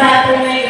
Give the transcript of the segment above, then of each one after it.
clap and make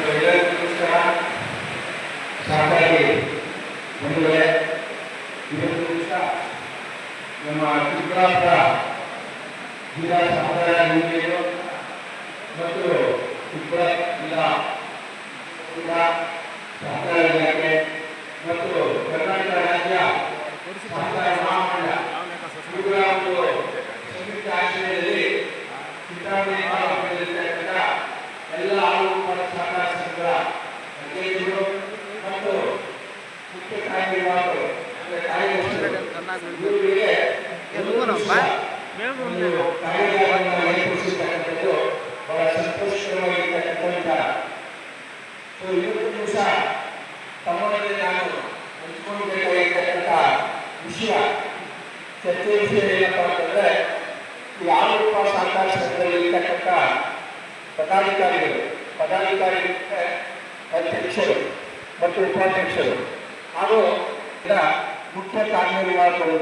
ಇವೆಲ್ಲರಿಗೂ ಸಹ ಸಾಕಾಗಿ ಬಂದಿವೆ ಇವತ್ತು ನಮ್ಮ ಚಿಕ್ಕಬಳ್ಳಾಪುರ ಜಿಲ್ಲಾ ಸಂಪ್ರದಾಯ ಚೆನ್ನಾಗಿ ಗೆಲ್ಲುವನೊಬ್ಬ ತಮ್ಮೊಳಗೆ ನಾನು ಹಂಚಿಕೊಂಡಿರತಕ್ಕಂಥ ವಿಷಯ ಚರ್ಚೆ ವಿಷಯ ಏನಪ್ಪ ಅಂತಂದರೆ ಯಾವಪ್ಪ ಸಹಕಾರ ಸಂಘದಲ್ಲಿ ಇರ್ತಕ್ಕಂಥ ಪದಾಧಿಕಾರಿಗಳು ಪದಾಧಿಕಾರಿ ಅಧ್ಯಕ್ಷರು ಮತ್ತು ಉಪಾಧ್ಯಕ್ಷರು ಹಾಗೂ ಮುಖ್ಯ ಕಾರ್ಯನಿರ್ವಾಹಕರು.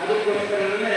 ಅದಕ್ಕೋಸ್ಕರನೇ